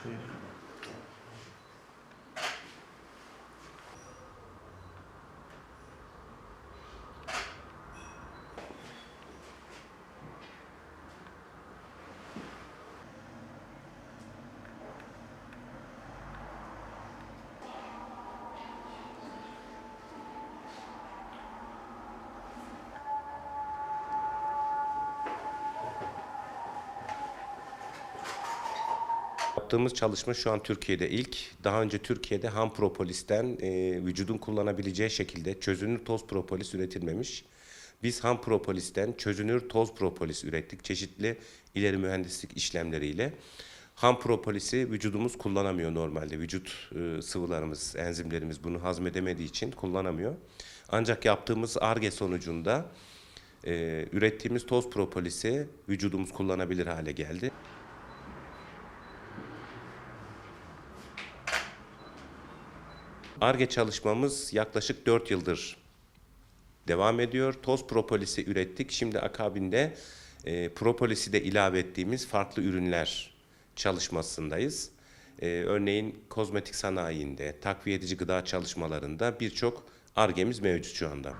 Espírito. Yaptığımız çalışma şu an Türkiye'de ilk. Daha önce Türkiye'de ham propolisten e, vücudun kullanabileceği şekilde çözünür toz propolis üretilmemiş. Biz ham propolisten çözünür toz propolis ürettik çeşitli ileri mühendislik işlemleriyle. Ham propolisi vücudumuz kullanamıyor normalde. Vücut e, sıvılarımız, enzimlerimiz bunu hazmedemediği için kullanamıyor. Ancak yaptığımız ARGE sonucunda e, ürettiğimiz toz propolisi vücudumuz kullanabilir hale geldi. ARGE çalışmamız yaklaşık 4 yıldır devam ediyor. Toz propolisi ürettik. Şimdi akabinde e, propolisi de ilave ettiğimiz farklı ürünler çalışmasındayız. E, örneğin kozmetik sanayinde, takviye edici gıda çalışmalarında birçok ARGE'miz mevcut şu anda.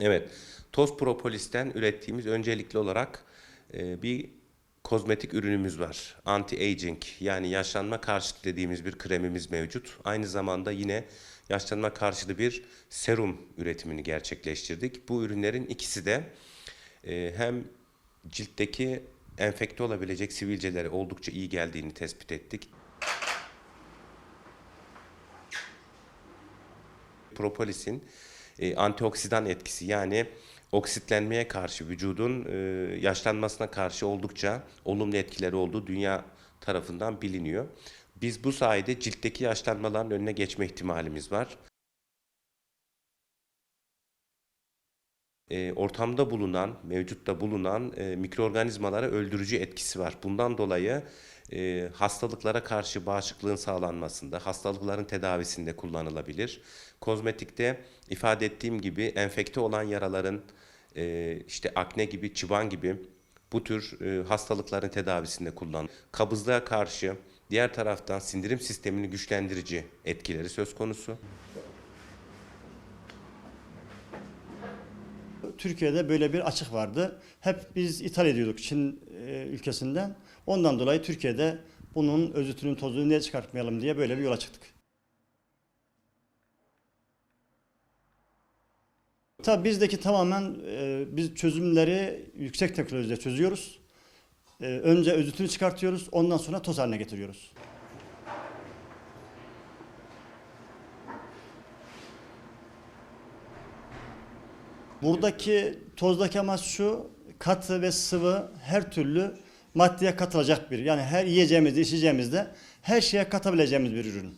Evet, toz propolisten ürettiğimiz öncelikli olarak e, bir kozmetik ürünümüz var. Anti-aging yani yaşlanma karşıtı dediğimiz bir kremimiz mevcut. Aynı zamanda yine yaşlanma karşıtı bir serum üretimini gerçekleştirdik. Bu ürünlerin ikisi de e, hem ciltteki enfekte olabilecek sivilcelere oldukça iyi geldiğini tespit ettik. Propolisin e, antioksidan etkisi yani oksitlenmeye karşı vücudun e, yaşlanmasına karşı oldukça olumlu etkileri olduğu dünya tarafından biliniyor. Biz bu sayede ciltteki yaşlanmaların önüne geçme ihtimalimiz var. E, ortamda bulunan, mevcutta bulunan e, mikroorganizmalara öldürücü etkisi var. Bundan dolayı e, hastalıklara karşı bağışıklığın sağlanmasında, hastalıkların tedavisinde kullanılabilir. Kozmetikte ifade ettiğim gibi enfekte olan yaraların e, işte akne gibi, çıban gibi bu tür e, hastalıkların tedavisinde kullan. Kabızlığa karşı diğer taraftan sindirim sistemini güçlendirici etkileri söz konusu. Türkiye'de böyle bir açık vardı. Hep biz ithal ediyorduk Çin e, ülkesinden. Ondan dolayı Türkiye'de bunun özütünün tozunu niye çıkartmayalım diye böyle bir yola çıktık. Tabii bizdeki tamamen e, biz çözümleri yüksek teknolojide çözüyoruz. E, önce özütünü çıkartıyoruz, ondan sonra toz haline getiriyoruz. Buradaki tozdaki amaç şu, katı ve sıvı her türlü maddeye katılacak bir, yani her yiyeceğimizde, içeceğimizde her şeye katabileceğimiz bir ürün.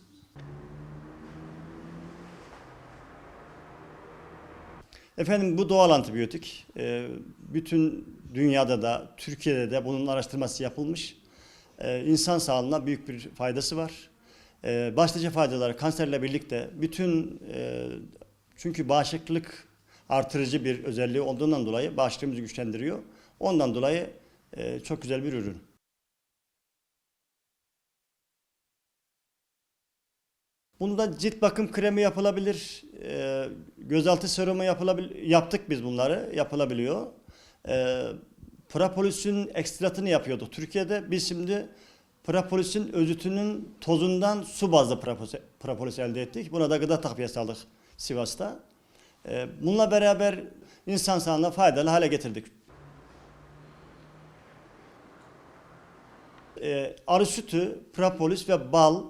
Efendim bu doğal antibiyotik. Ee, bütün dünyada da, Türkiye'de de bunun araştırması yapılmış. Ee, insan sağlığına büyük bir faydası var. Ee, başlıca faydaları kanserle birlikte bütün e, çünkü bağışıklık artırıcı bir özelliği olduğundan dolayı bağışıklığımızı güçlendiriyor. Ondan dolayı e, çok güzel bir ürün. Bunda cilt bakım kremi yapılabilir, e, gözaltı serumu yapılabilir. Yaptık biz bunları, yapılabiliyor. E, Propolis'in ekstratını yapıyorduk Türkiye'de. Biz şimdi propolis'in özütünün tozundan su bazlı propolis, propolis elde ettik. Buna da gıda takviyesi aldık Sivas'ta. Bununla beraber insan sağlığına faydalı hale getirdik. E, arı sütü, propolis ve bal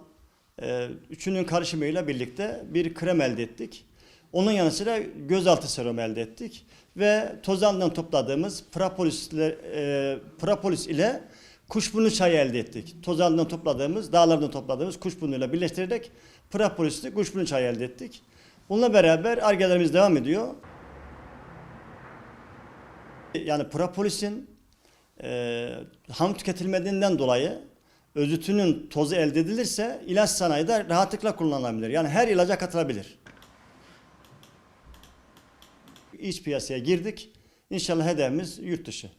e, üçünün karışımıyla birlikte bir krem elde ettik. Onun yanı sıra gözaltı serum elde ettik ve tozandan topladığımız propolis ile, e, propolis ile kuşburnu çayı elde ettik. Tozandan topladığımız, dağlardan topladığımız kuşburnuyla birleştirerek propolisli kuşburnu çayı elde ettik. Bununla beraber argelerimiz devam ediyor. Yani propolisin e, ham tüketilmediğinden dolayı özütünün tozu elde edilirse ilaç sanayide rahatlıkla kullanılabilir. Yani her ilaca katılabilir. İç piyasaya girdik. İnşallah hedefimiz yurt dışı.